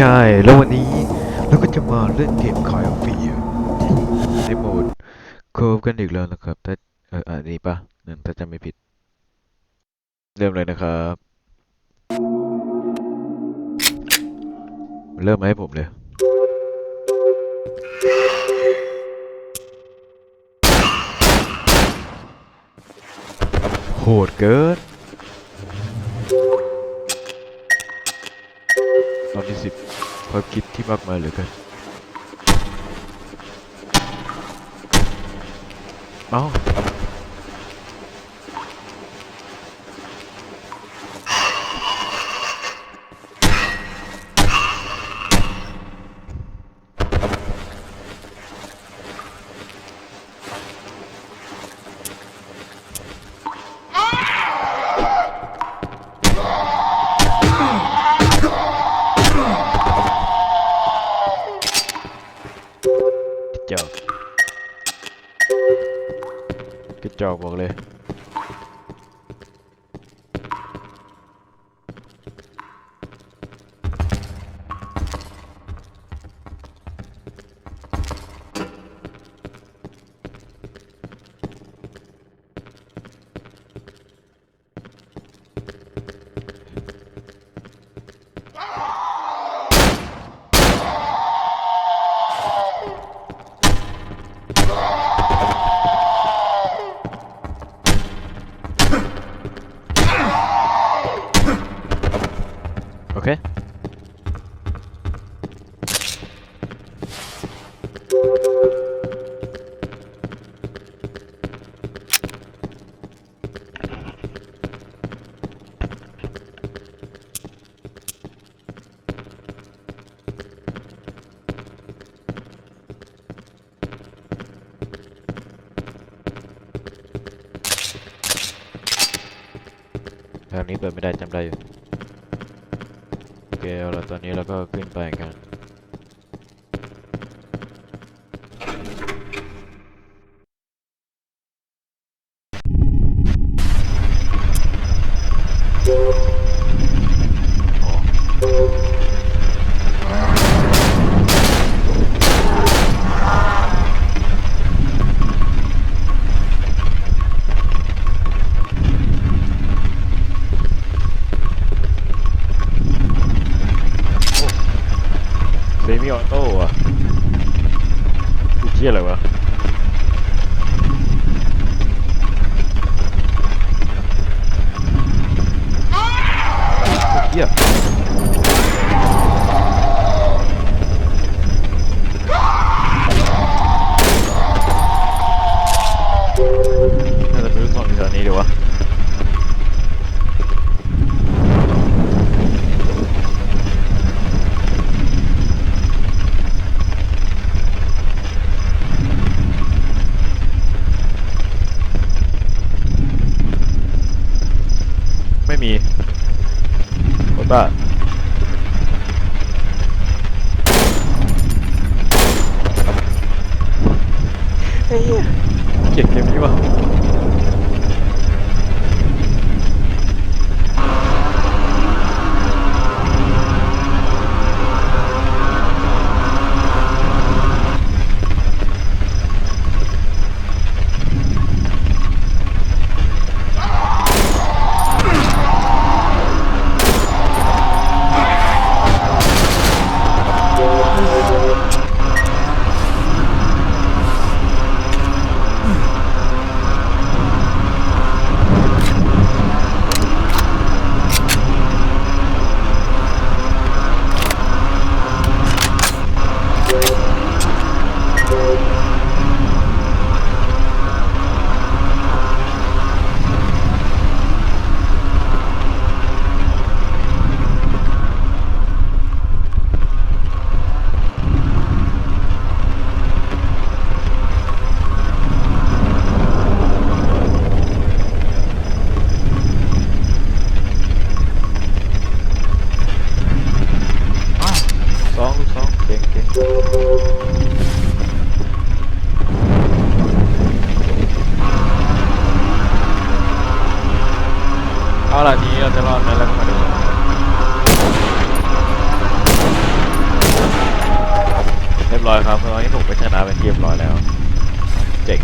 ใช่ แล้ววันนี้เราก็จะมาเล่นเกมคอยฟีในโหมดโคฟกันอีกแล้วนะครับถ้าเอออันนี้ปะนั่นถ้าจำไม่ผิด เริ่มเลยนะครับ เริ่มมาให้ผมเลย โหดเกิน อนที่สิบความคิดที่มากมายเหลือเกินเอ้า ทางนี้เปิดไม่ได้จำได้อยู่ โอเคเอาละตอนนี้เราก็ขึ้นไปกัน เชี่ยอะไรวะเฮียน่าจะเป็นลูกซองอยู่แถวนี้เดี๋ยววะ ไม่มีโคต้าเฮ้ย เกลี เรียบร้อยแล้ว เจ๋ง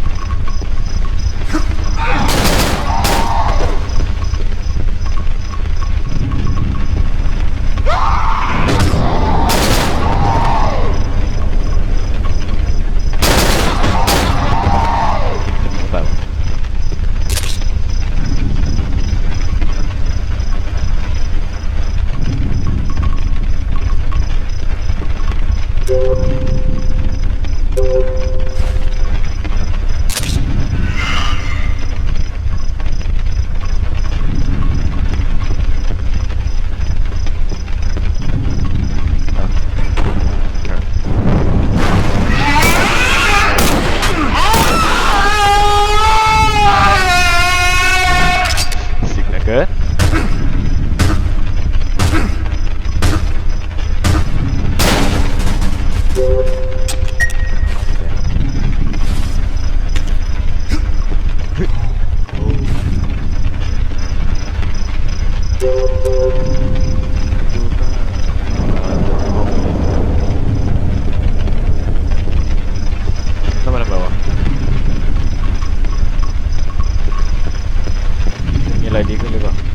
来，第一个这个。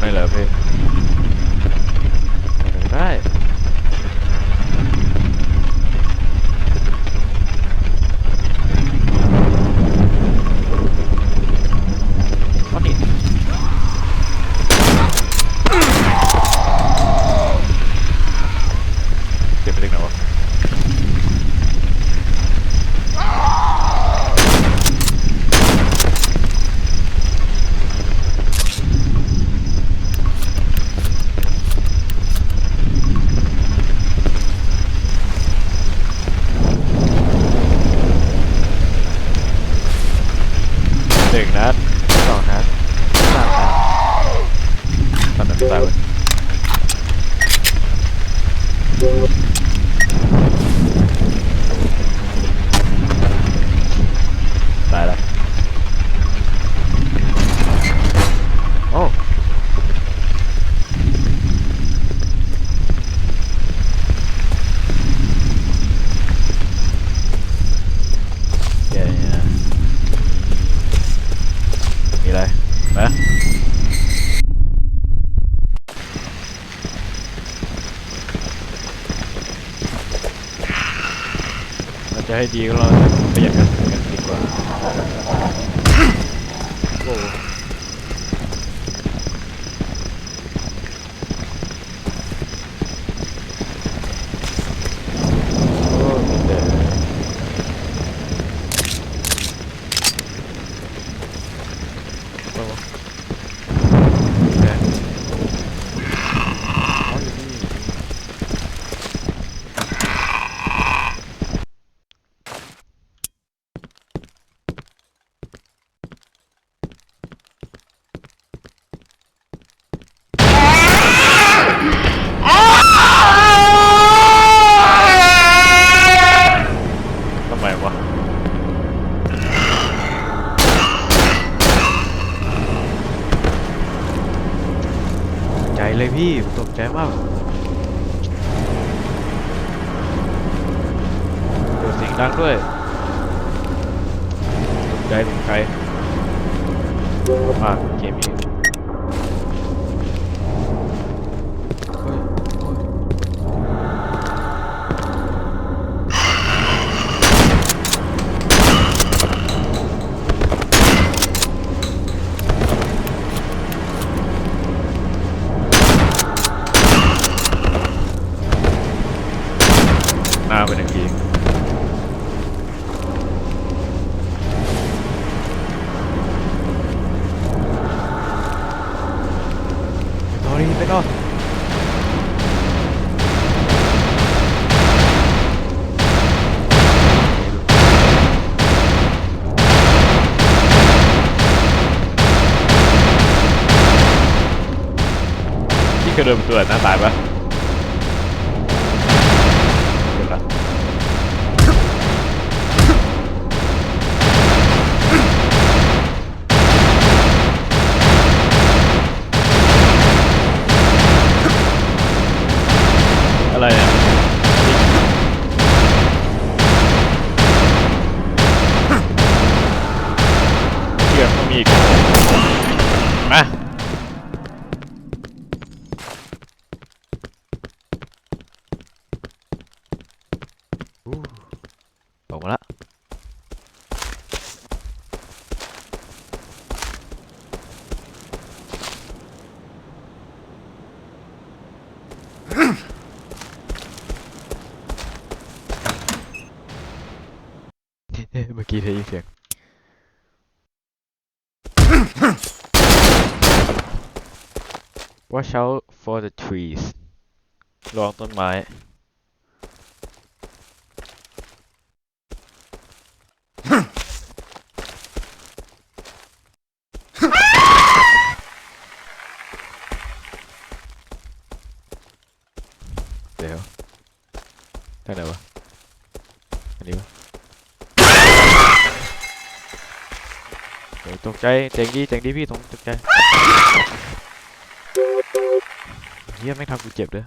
ได้เหรอพี่ จะให้ดีก็เราประหยัดกันกันดีกว่าโอ้ แกมา หน้าไปหนึ่งทีตอรี่ไปก่อนที่กระเดิมตัวหน้าตายปะ Watch out for the trees ระวังต้นไม้ เดี๋ยวทางไหนวะ อันนี้วะเดี๋ยวตกใจเจ๋งดีเจ๋งดีพี่ตกตกใจ เฮียไม่งทำกูเจ็บเลย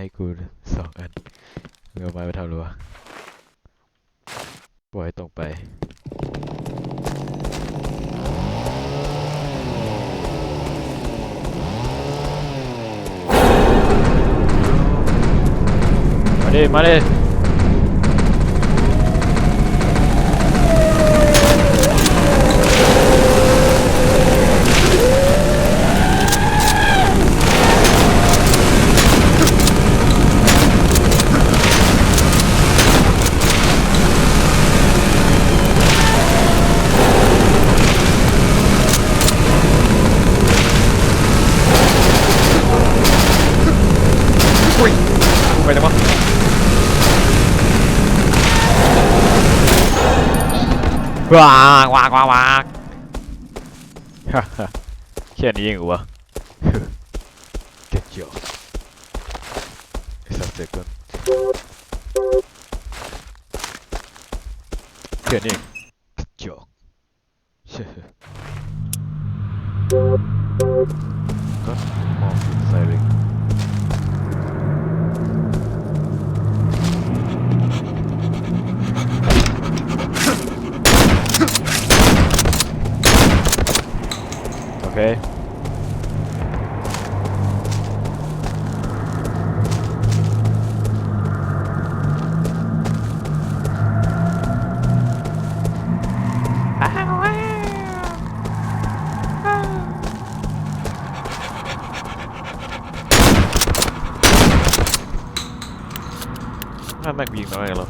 ให้กูสองอันมึงเอาไม้ไปทำรัวปล่อยตรงไปมาดิมาดิ ว้ากว้ากว้าว้าฮ่าฮ่าแค่นี้เองเหรอวะเก็บจิ๋วไอ้สัตว์เด็กก่อนแค่นี้าแม็กยิงน้อยเหรอ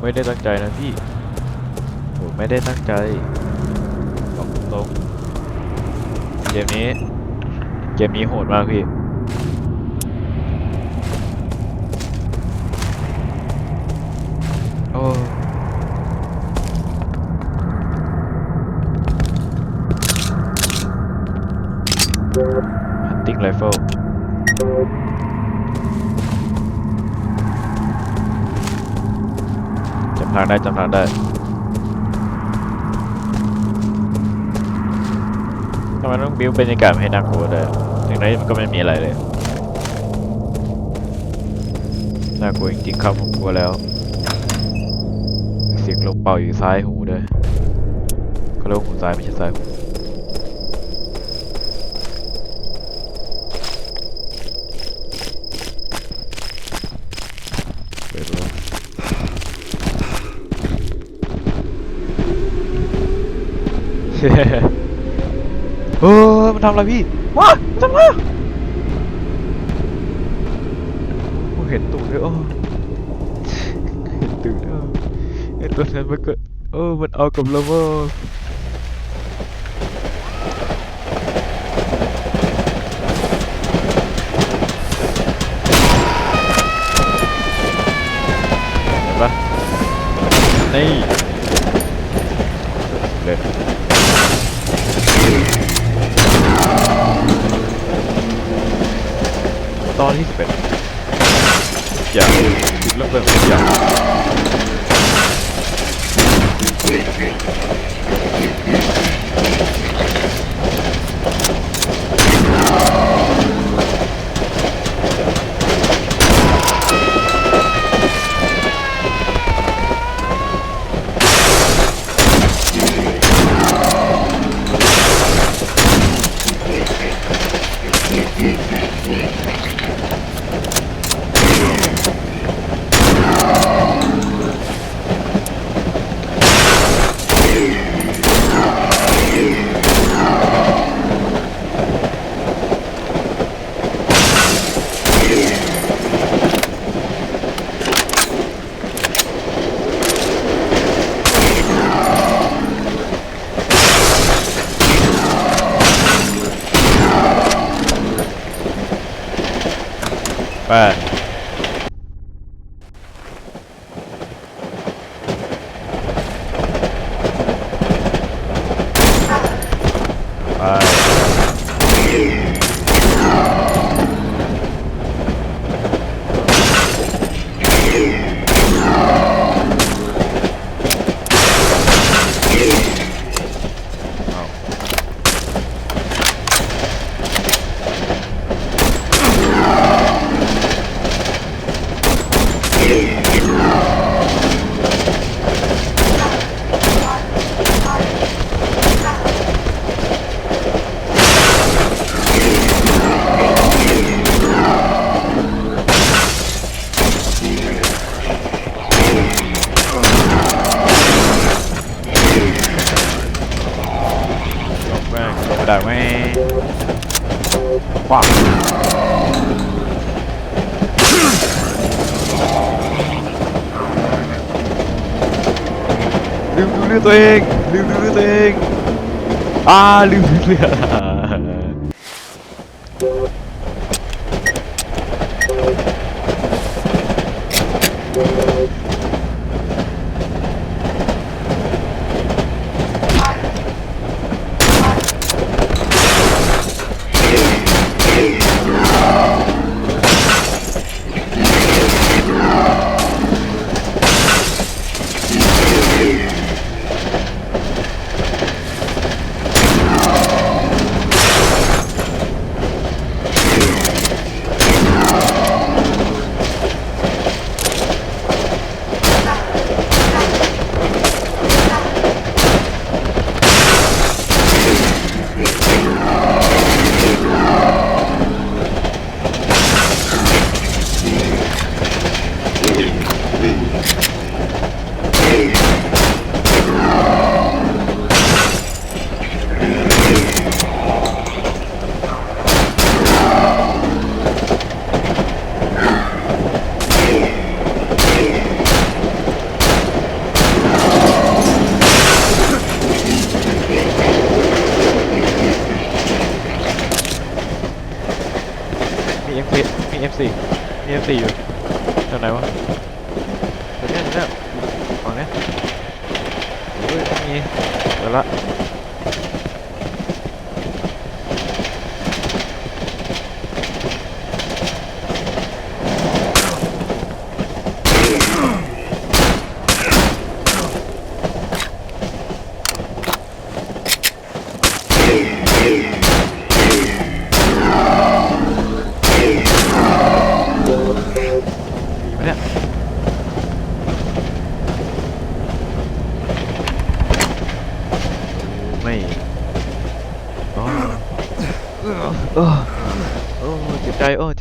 ไม่ได้ตั้งใจนะพี่ผมไม่ได้ตั้งใจบอกตรงเกมนี้ เกมนี้โหดมากพี่ โอ้ hunting rifle จำทาง ได้จำทางได้ทำไมต้องบิวบรรยากาศให้น่ากลัวด้วยถึงนั้มันก็ไม่มีอะไรเลยน่ากลัวจริงๆครับผมกลัวแล้วเสียงลมเป่าอยู่ซ้ายหูด้วยเขาเรียกว่าหูซ้ายไม่ใช่ซ้ายหูเปิดเลย เออมันทำอะไรพี่ว้ามันทำอะไรอะโอ้เห็นตูดด้วยโอ้เห็นตูดด้วยไอ้ตัวนั้นมันก็เออมันเอากับเราเว่าเห็นปะนี่เลย ตอนที่สิบเอ็ดอย่างจุดเริ่มต้นของอย่าง ลืมเรือตัวเองลืมเรือตัวเองอ่าลืมเรือ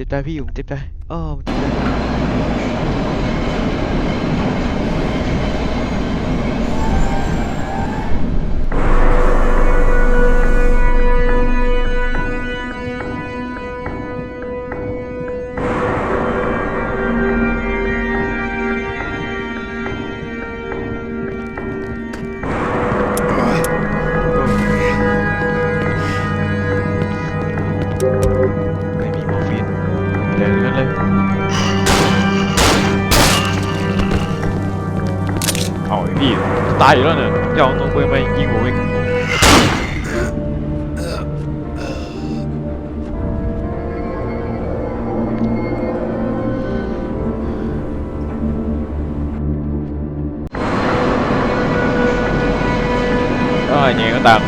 จ็บใจพี่หยุ่มเจ็บใจโอ้เจ็บไม่ พี่ตาอยู่แล้วเนี่ยจะเอาตัวปืนมยิงผมอีกก็ยังไงก็ตาม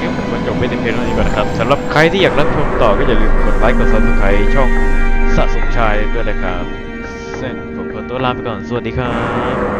งั้นผมก็จบไปในเพลงเท่านี้ก่อนนะครับสำหรับใครที่อยากรับชมต่อก็อย่าลืมกดไลค์กด subscribe ช่องสะสมชายด้วยนะครับซึ่งผมขอตัวลาไปก่อน สวัสดีครับ